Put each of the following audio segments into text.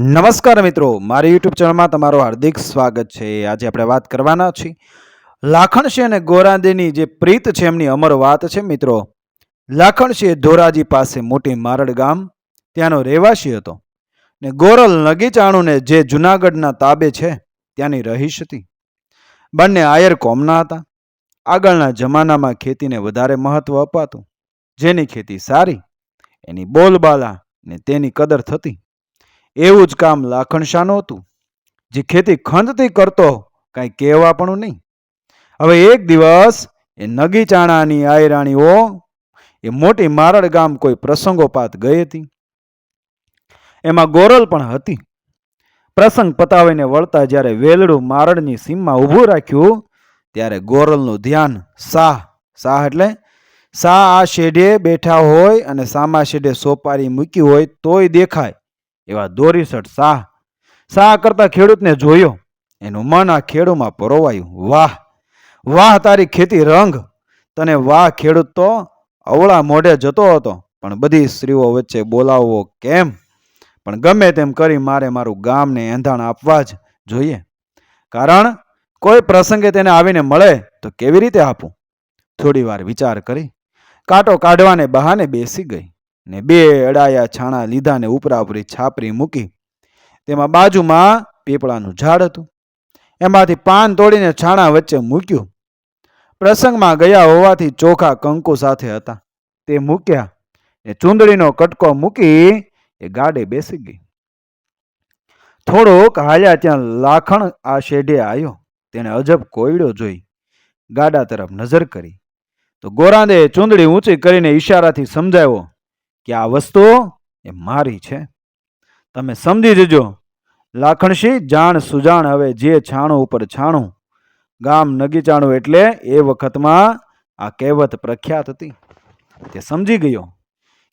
નમસ્કાર મિત્રો, મારી યુટ્યુબ ચેનલમાં તમારું હાર્દિક સ્વાગત છે. આજે આપણે વાત કરવાના છીએ લાખણસિંહ અને ગોરાદેની જે પ્રીત છે, એમની અમર વાત છે. મિત્રો, લાખણસિંહ ધોરાજી પાસે મોટી મારડ ગામ, ત્યાંનો રહેવાસી હતો ને ગોરલ નગીચાણુને જે જુનાગઢના તાબે છે, ત્યાંની રહીશ હતી. બંને આયર કોમના હતા. આગળના જમાનામાં ખેતીને વધારે મહત્વ અપાતું. જેની ખેતી સારી, એની બોલબાલા ને તેની કદર થતી. એવું જ કામ લાખણશાનું હતું. જે ખેતી ખંડથી કરતો કાંઈ કહેવા પણ નહીં. હવે એક દિવસ એ નગી ચાણાની આયરાણીઓ, એ મોટી મારડ ગામ કોઈ પ્રસંગોપાત ગઈ હતી. એમાં ગોરલ પણ હતી. પ્રસંગ પતાવીને વળતા જ્યારે વેલડું મારડની સીમમાં ઊભું રાખ્યું, ત્યારે ગોરલનું ધ્યાન શાહ શાહ એટલે શાહ આ શેઢે બેઠા હોય અને સામા શેઢે સોપારી મૂકી હોય તોય દેખાય. એવા દોરીસઠ શાહ શાહ કરતા ખેડૂતને જોયો. એનું મન આ ખેડૂમાં પરોવાયું. વાહ! વાહ, તારી ખેતી રંગ! તને વાહ, ખેડૂત તો અવળા મોઢે જતો હતો. પણ બધી સ્ત્રીઓ વચ્ચે બોલાવવો કેમ? પણ ગમે તેમ કરી મારે મારું ગામને એંધાણ આપવા જ જોઈએ. કારણ, કોઈ પ્રસંગે તેને આવીને મળે તો કેવી રીતે આપું? થોડી વાર વિચાર કરી. કાંટો કાઢવાને બહાને બેસી ગઈ. ને બે અડાયા છાણા લીધા ને ઉપરાઉપરી છાપરી મૂકી. તેમાં બાજુમાં પીપળાનું ઝાડ હતું. એમાંથી પાન તોડીને છાણા વચ્ચે મૂક્યું. પ્રસંગમાં ગયા હોવાથી ચોખા કંકુ સાથે હતા. તે મૂક્યા ને ચૂંદડીનો કટકો મૂકી એ ગાડે બેસી ગઈ. થોડોક હાલ્યા ત્યાં લાખણ આ શેઢે આવ્યો તેણે અજબ કોયડો જોઈ. ગાડા તરફ નજર કરી. તો ગોરાંદે ચૂંદડી ઊંચી કરીને ઈશારાથી સમજાવ્યો કે આ વસ્તુ એ મારી છે. તમે સમજી જજો. લાખણસી જાણ સુજાણ હવે જે છાણું ઉપર છાણું. ગામ નગીચાણું એટલે એ વખતમાં આ કહેવત પ્રખ્યાત હતી. તે સમજી ગયો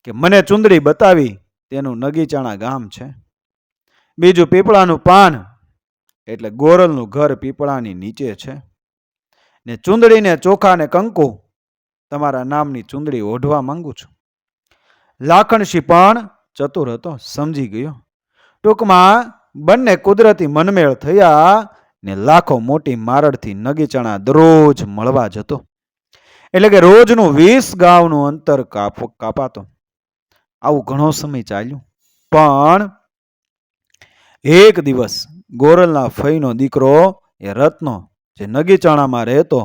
કે મને ચુંદડી બતાવી તેનું નગીચાણા ગામ છે. બીજું પીપળાનું પાન એટલે ગોરલનું ઘર પીપળાની નીચે છે. ને ચુંદડીને ચોખા ને કંકુ, તમારા નામની ચુંદડી ઓઢવા માંગુ છું. લાખણસિંહ પણ ચતુર હતો, સમજી ગયો. ટૂંકમાં બંને કુદરતી મનમેળ થયા ને લાખો મોટી મારડથી નગીચણા દરરોજ મળવા જતો. એટલે કે રોજનું વીસ ગાવનું અંતર કાપો, કાપાતો. આવું ઘણો સમય ચાલ્યું. પણ એક દિવસ ગોરલના ફઈનો દીકરો એ રત્નો જે નગીચાણામાં રહેતો,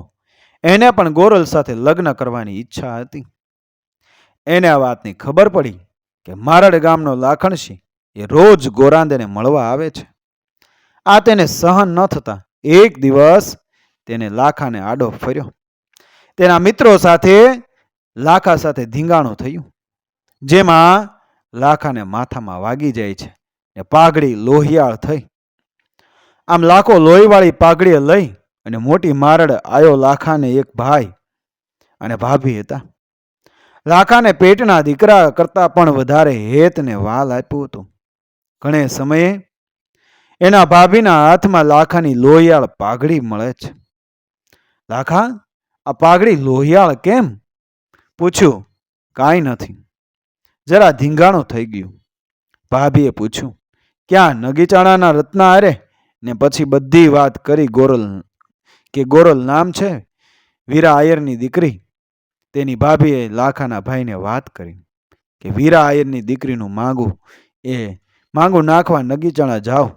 એને પણ ગોરલ સાથે લગ્ન કરવાની ઈચ્છા હતી. એને આ વાતની ખબર પડી કે મારડ ગામનો લાખણસિંહ એ રોજ ગોરાંદેને મળવા આવે છે. આ તેને સહન ન થતા એક દિવસ તેને લાખાને આડો ફર્યો. તેના મિત્રો સાથે લાખા સાથે ધીંગાણું થયું. જેમાં લાખાને માથામાં વાગી જાય છે ને પાઘડી લોહિયાળ થઈ. આમ લાખો લોહીવાળી પાઘડીએ લઈ અને મોટી મારડ આયો લાખાને એક ભાઈ અને ભાભી હતા. લાખાને પેટના દીકરા કરતાં પણ વધારે હેતને વાલ આપ્યું હતું. ઘણે સમયે એના ભાભીના હાથમાં લાખાની લોહિયાળ પાઘડી મળે છે. લાખા, આ પાઘડી લોહિયાળ કેમ? પૂછ્યું, કાંઈ નથી. જરા ધીંગાણું થઈ ગયું. ભાભીએ પૂછ્યું, ક્યાં નગીચાણાના રત્ના અરે ને પછી બધી વાત કરી ગોરલ, કે ગોરલ નામ છે? વીરા આયરની દીકરી તેની ભાભીએ લાખાના ભાઈને વાત કરી કે, વીરા આયરની દીકરીનું માંગું, એ માંગું નાખવા નગીચણા જાઓ.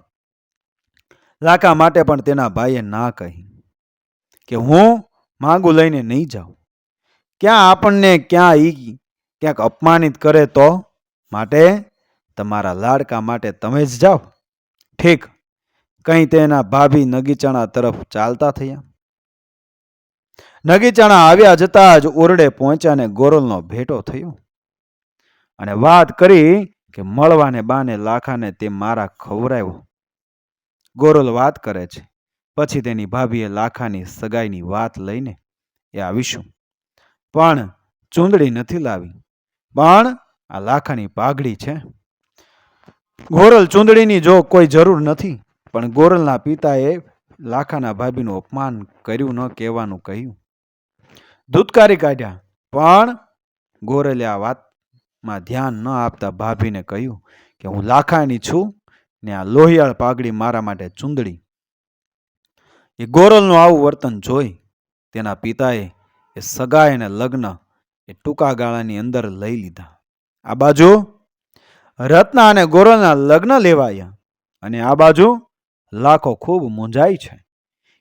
લાખા માટે પણ તેના ભાઈએ ના કહી કે, હું માંગું લઈને નહીં જાઉં. ક્યાં આપણને ક્યાં ઈ ક્યાંક અપમાનિત કરે તો માટે તમારા લાડકા માટે તમે જ જાઓ. ઠીક, કંઈ તેના ભાભી નગીચણા તરફ ચાલતા થયા. નગીચાણા આવ્યા જતા જ ઓરડે પહોંચ્યા ને ગોરલનો ભેટો થયો. અને વાત કરી કે મળવાને બાને લાખાને તે મારા ખવરાયો ગોરલ વાત કરે છે. પછી તેની ભાભીએ લાખાની સગાઈની વાત લઈને એ આવીશું. પણ ચૂંદડી નથી લાવી. પણ આ લાખાની પાઘડી છે. ગોરલ ચૂંદડીની જો કોઈ જરૂર નથી, પણ ગોરલના પિતાએ લાખાના ભાભીનું અપમાન કર્યું ન કહેવાનું કહ્યું. ધૂતકારી કાઢ્યા. પણ ગોરેલે આ વાતમાં ધ્યાન ન આપતા ભાભીને કહ્યું કે હું લાખાની છું ને આ લોહિયાળ પાઘડી મારા માટે ચૂંદડી. એ ગોરલનું આવું વર્તન જોઈ તેના પિતાએ એ સગાઈ અને લગ્ન એ ટૂંકા ગાળાની અંદર લઈ લીધા. આ બાજુ રત્ના અને ગોરલના લગ્ન લેવાયા અને આ બાજુ લાખો ખૂબ મૂંઝાય છે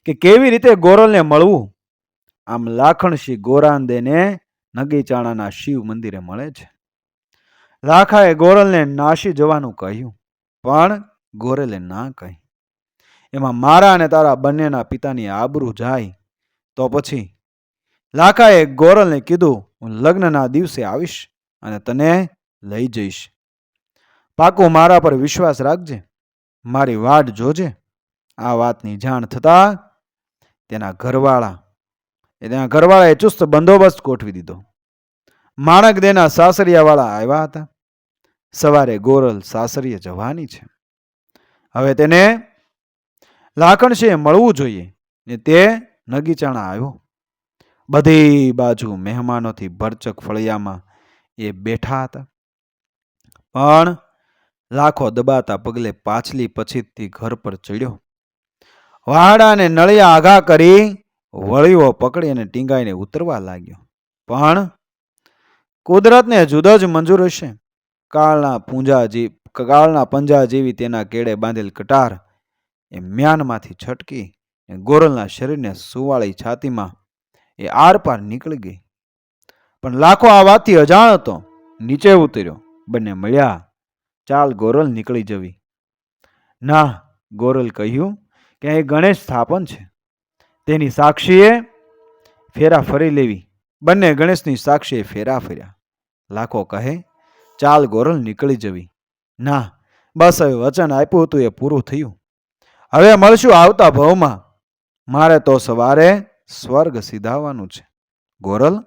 કે કેવી રીતે ગોરલને મળવું? આમ લાખણસિંહ ગોરાંદેને નગીચાણાના શિવ મંદિરે મળે છે. લાખાએ ગોરલને નાસી જવાનું કહ્યું, પણ ગોરલે ના કહી. એમાં મારા અને તારા બંનેના પિતાની આબરૂ જાય તો પછી લાખાએ ગોરલને કીધું, હું લગ્નના દિવસે આવીશ અને તને લઈ જઈશ. પાકું મારા પર વિશ્વાસ રાખજે. મારી વાટ જોજે. આ વાતની જાણ થતાં તેના ઘરવાળા તેના ઘરવાળાએ ચુસ્ત બંદોબસ્ત ગોઠવી દીધો. માણક દેના સાસરિયાવાળા આવ્યા હતા. સવારે ગોરલ સાસરીએ જવાની છે. હવે તેને લાખણસિંહે મળવું જોઈએ ને તે નગીચાણા આવ્યો. બધી બાજુ મહેમાનોથી ભરચક ફળિયામાં એ બેઠા હતા. પણ લાખો દબાતા પગલે પાછલી પછીથી ઘર પર ચડ્યો. વાડાને નળિયા આઘા કરી વળીઓ પકડી અને ટીંગાઈને ઉતરવા લાગ્યો. પણ કુદરતને જુદો જ મંજૂર હશે. કાળના પૂંજા જે, કાળના પંજા જેવી તેના કેળે બાંધેલ કટાર એ મ્યાનમાંથી છટકી એ ગોરલના શરીરને સુવાળી છાતીમાં એ આરપાર નીકળી ગઈ. પણ લાખો આ વાતથી અજાણ હતો નીચે ઉતર્યો. બંને મળ્યા. ચાલ ગોરલ નીકળી જવી. ના, ગોરલ કહ્યું કે અહીં ગણેશ સ્થાપન છે. તેની સાક્ષીએ ફેરા ફરી લેવી. બંને ગણેશની સાક્ષીએ ફેરા ફર્યા. લાખો કહે, ચાલ ગોરલ નીકળી જવી. ના, બસ હવે વચન આપ્યું હતું એ પૂરું થયું. હવે મળશું આવતા ભવમાં. મારે તો સવારે સ્વર્ગ સીધાવાનું છે. ગોરલ,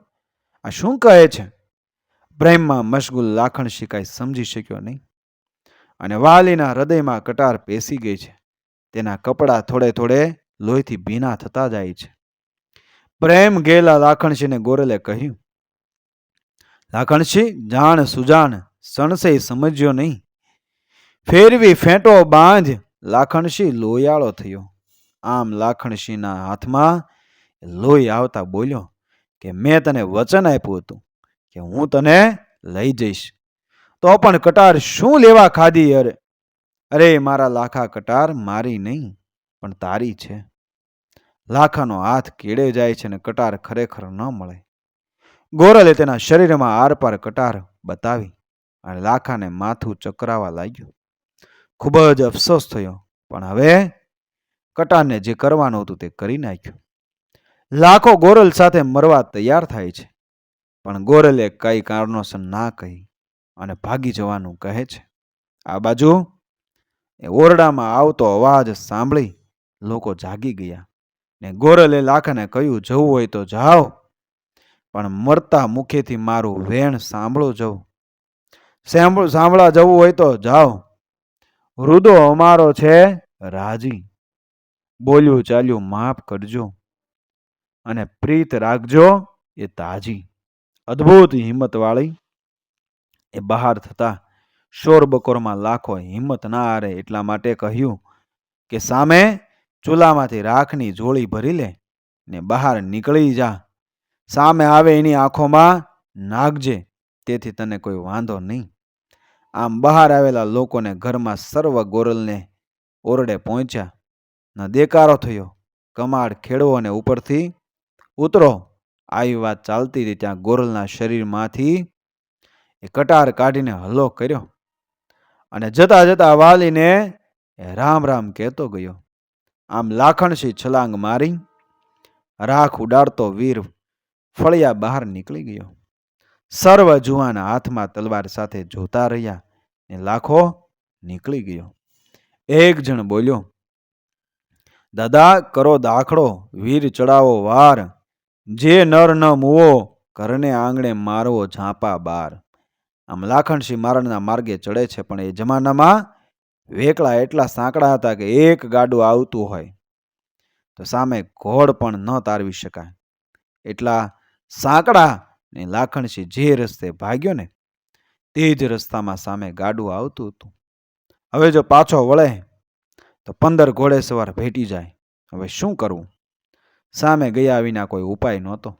આ શું કહે છે? પ્રેમમાં મશગુલ લાખણ શિકાય સમજી શક્યો નહીં. અને વાલીના હૃદયમાં કટાર પેસી ગઈ છે. તેના કપડાં થોડે થોડે લોહીથી ભીના થતા જાય છે. પ્રેમ ગયેલા લાખણસિંહને ગોરલે કહ્યું લાખણસિંહ જાણ સુજાણ સણસે સમજ્યો નહીં. ફેરવી ફેંટો બાંધ લાખણસિંહ લોયાળો થયો. આમ લાખણસિંહના હાથમાં લોહી આવતા બોલ્યો કે, મેં તને વચન આપ્યું હતું કે હું તને લઈ જઈશ. તો પણ કટાર શું લેવા ખાધી? અરે અરે, મારા લાખા કટાર મારી નહીં. પણ તારી છે. લાખાનો હાથ કેળે જાય છે ને કટાર ખરેખર ન મળે. ગોરલે તેના શરીરમાં આરપાર કટાર બતાવી અને લાખાને માથું ચકરાવા લાગ્યું. ખૂબ જ અફસોસ થયો, પણ હવે કટારને જે કરવાનું હતું તે કરી નાખ્યું. લાખો ગોરલ સાથે મરવા તૈયાર થાય છે, પણ ગોરલે કઈ કારણોસર ના કહી અને ભાગી જવાનું કહે છે. આ બાજુ એ ઓરડામાં આવતો અવાજ સાંભળી લોકો જાગી ગયા ને ગોરલે લાખાને કહ્યું, જવું હોય તો જાઓ, પણ મરતા મુખેથી મારું વેણ સાંભળો જવું. સાંભળ, સાંભળા જવું હોય તો જાઓ. વૃદ્ધો અમારો છે રાજી. બોલ્યું, ચાલ્યું, માફ કરજો અને પ્રીત રાખજો એ તાજી. અદ્ભુત હિંમતવાળી એ બહાર થતા શોર બકોરમાં લાખો હિંમત ના હારે એટલા માટે કહ્યું કે સામે ચૂલામાંથી રાખની જોળી ભરી લે ને બહાર નીકળી જા. સામે આવે એની આંખોમાં નાગજે તેથી તને કોઈ વાંધો નહીં. આમ બહાર આવેલા લોકોને ઘરમાં સર્વ ગોરલને ઓરડે પહોંચ્યા. ન દેકારો થયો. કમાડ ખેડવો અને ઉપરથી ઉતરો. આવી વાત ચાલતી હતી ત્યાં ગોરલના શરીરમાંથી એ કટાર કાઢીને હલ્લો કર્યો અને જતા જતા વાલીને રામ રામ કહેતો ગયો. આમ લાખણસી છલાંગ મારી, રાખ ઉડાડતો વીર ફળિયા બહાર નીકળી ગયો. સર્વ જુવાના હાથમાં તલવાર સાથે જોતા રહ્યા ને લાખો નીકળી ગયો. એક જણ બોલ્યો, દાદા, કરો દાખલો, વીર ચડાવો વાર. જે નર ન મુવો, ઘરને આંગણે મારવો ઝાંપા બાર. આમ લાખણસિંહ મારણના માર્ગે ચડે છે, પણ એ જમાનામાં વેકળા એટલા સાંકડા હતા કે એક ગાડું આવતું હોય તો સામે ઘોડ પણ ન તારવી શકાય. એટલા સાંકડા ને લાખણસિંહ જે રસ્તે ભાગ્યો ને તે જ રસ્તામાં સામે ગાડું આવતું હતું. હવે જો પાછો વળે તો પંદર ઘોડે સવાર ભેટી જાય. હવે શું કરવું? સામે ગયા વિના કોઈ ઉપાય નહોતો.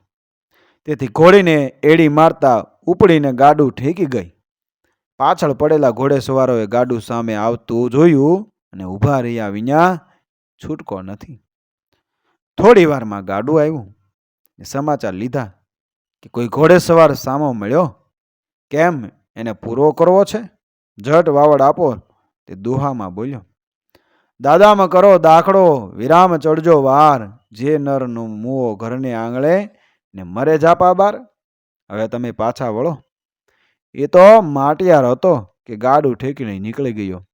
તેથી ઘોડીને એડી મારતા ઉપડીને ગાડું ઠેકી ગઈ. પાછળ પડેલા ઘોડેસવારોએ ગાડું સામે આવતું જોયું અને ઊભા રહ્યા વિના છૂટકો નથી. થોડી વારમાં ગાડું આવ્યું સમાચાર લીધા કે કોઈ ઘોડેસવાર સામો મળ્યો. કેમ એને પૂરો કરવો છે? જટ વાવડ આપો. તે દુહામાં બોલ્યો. દાદામાં કરો દાખલો, વિરામ ચડજો વાર, જે નરનું મુઓ ઘરને આંગળે ને મરે જાપા બાર. હવે તમે પાછા વળો. એ તો માટિયાર હતો કે ગાડું ઠેકીને નીકળી ગયો.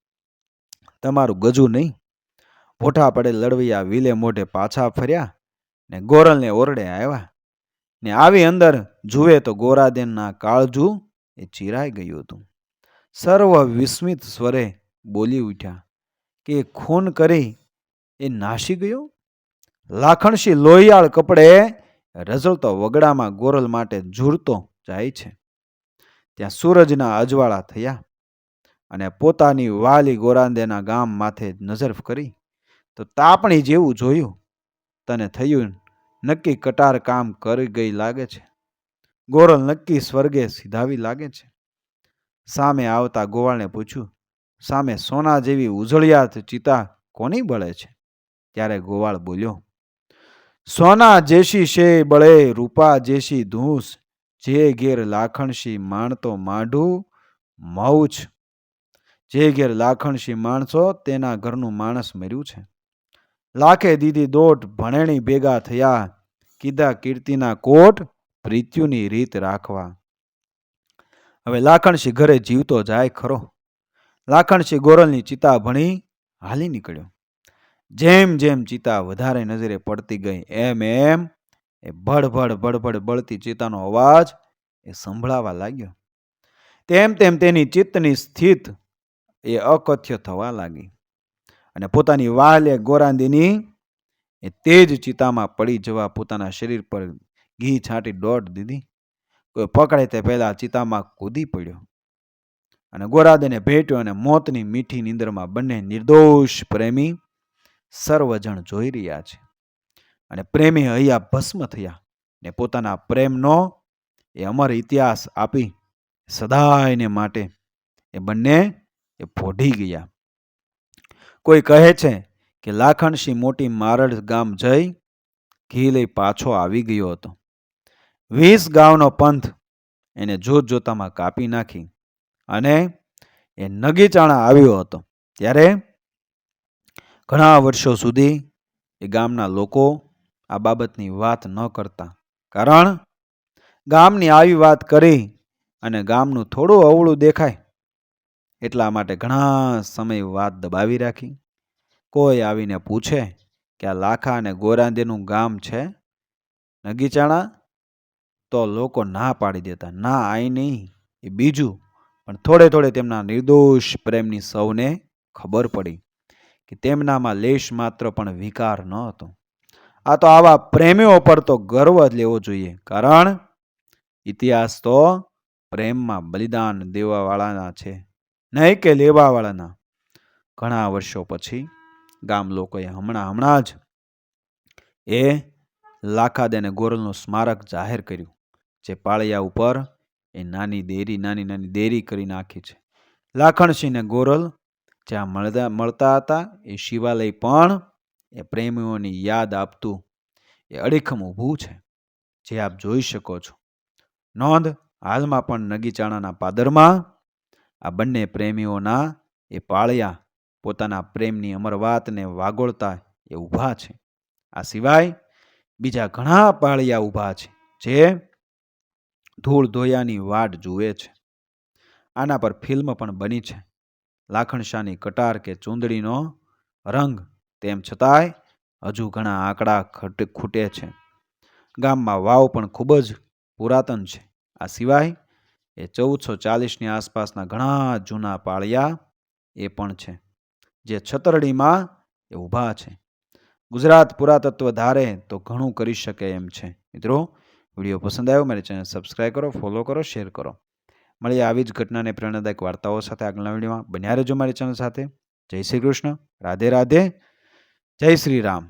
તમારું ગજુ નહીં. પોઠા પડે લડવૈયા વિલે મોઢે પાછા ફર્યા ને ગોરલને ઓરડે આવ્યા ને આવી અંદર જુએ તો ગોરાદેનના કાળજું એ ચીરાઈ ગયું હતું. સર્વ વિસ્મિત સ્વરે બોલી ઉઠ્યા કે ખૂન કરી એ નાસી ગયો? લાખણસી લોહિયાળ કપડે રઝળતો વગડામાં ગોરલ માટે ઝૂરતો જાય છે. ત્યાં સૂરજના અજવાળા થયા અને પોતાની વાલી ગોરાંદેના ગામ માથે નજર કરી તો તાપણી જેવું જોયું, તને થયું નક્કી કટાર કામ કરી ગઈ લાગે છે. ગોરલ નક્કી સ્વર્ગે સીધાવી લાગે છે. સામે આવતા ગોવાળને પૂછ્યું, સામે સોના જેવી ઉજળિયાત ચિતા કોની બળે છે? ત્યારે ગોવાળ બોલ્યો, સોના જેશી શે બળે, રૂપા જેશી ધૂસ જે ઘેર લાખણસી માણતો માઢું મૌછ જે ઘેર લાખણસી માણસો, તેના ઘરનું માણસ મર્યું છે. લાખે દીદી દોટ ભણેણી ભેગા થયા, કીધા કીર્તિના કોટ પ્રીત્યુની રીત રાખવા. હવે લાખણસી ઘરે જીવતો જાય ખરો. લાખણસી ગોરલની ચિતા ભણી હાલી નીકળ્યો. જેમ જેમ ચિતા વધારે નજરે પડતી ગઈ, એમ એમ એ ભડભડ ભડભડ બળતી ચિતાનો અવાજ એ સંભળાવા લાગ્યો. તેમ તેમ તેની ચિત્તની સ્થિત એ અકથ્ય થવા લાગી અને પોતાની વાલે ગોરાંદીની એ તે જ ચિતામાં પડી જવા પોતાના શરીર પર ઘી છાંટી દોટ દીધી. કોઈ પકડે તે પહેલા ચિતામાં કૂદી પડ્યો અને ગોરાદેને ભેટ્યો અને મોતની મીઠી નીંદરમાં બંને નિર્દોષ પ્રેમી સર્વજણ જોઈ રહ્યા છે. અને પ્રેમી હૈયા ભસ્મ થયા ને પોતાના પ્રેમનો એ અમર ઇતિહાસ આપી સદાયને માટે એ બંને એ ફોઢી ગયા. કોઈ કહે છે કે લાખણસિંહ મોટી મારડ ગામ જઈ ઘી લઈ પાછો આવી ગયો હતો. વીસ ગામનો પંથ એને જોત જોતામાં કાપી નાખી અને એ નગીચાણા આવ્યો હતો. ત્યારે ઘણા વર્ષો સુધી એ ગામના લોકો આ બાબતની વાત ન કરતા. કારણ? ગામની આવી વાત કરી અને ગામનું થોડું અવળું દેખાય. એટલા માટે ઘણા સમય વાત દબાવી રાખી. કોઈ આવીને પૂછે કે આ લાખા અને ગોરાંદેનું ગામ છે? નગીચાણા? તો લોકો ના પાડી દેતા. ના આઈ નહીં. એ બીજું. પણ થોડે થોડે તેમના નિર્દોષ પ્રેમની સૌને ખબર પડી કે તેમનામાં લેશ માત્ર પણ વિકાર ન હતો. આ તો આવા પ્રેમીઓ પર તો ગર્વ જ લેવો જોઈએ. કારણ ઇતિહાસ તો પ્રેમમાં બલિદાન દેવાવાળાના છે, નહીં કે લેવાવાળાના. ઘણા વર્ષો પછી ગામ લોકોએ હમણાં હમણાં જ એ લાખાદ અને ગોરલનું સ્મારક જાહેર કર્યું, જે પાળિયા ઉપર એ નાની દેરી, નાની નાની દેરી કરી નાખી છે. લાખણસિંહ ને ગોરલ જ્યાં મળતા મળતા હતા, એ શિવાલય પણ એ પ્રેમીઓની યાદ આપતું એ અડીખમ ઊભું છે, જે આપ જોઈ શકો છો. નોંધ, હાલમાં પણ નગીચાણાના પાદરમાં આ બંને પ્રેમીઓના એ પાળિયા પોતાના પ્રેમની અમર વાતને વાગોળતા એ ઊભા છે. આ સિવાય બીજા ઘણા પાળિયા ઊભા છે, જે ધૂળ ધોયાની વાટ જુએ છે. આના પર ફિલ્મ પણ બની છે. લાખણશાહની કટાર કે ચૂંદડીનો રંગ તેમ છતાંય હજુ ઘણા આંકડા ખટ, ખૂટે છે. ગામમાં વાવ પણ ખૂબ જ પુરાતન છે. આ સિવાય એ ચૌદસો ચાલીસની આસપાસના ઘણા જૂના પાળિયા એ પણ છે, જે છતરડીમાં એ ઊભા છે. ગુજરાત પુરાતત્વ ધારે તો ઘણું કરી શકે એમ છે. મિત્રો, વીડિયો પસંદ આવ્યો મારી ચેનલ સબસ્ક્રાઈબ કરો, ફોલો કરો, શેર કરો. મળીએ આવી જ ઘટનાને પ્રેરણાદાયક વાર્તાઓ સાથે આગળના વિડીયોમાં. બન્યા રહેજો મારી ચેનલ સાથે. જય શ્રી કૃષ્ણ. રાધે રાધે. जय श्री राम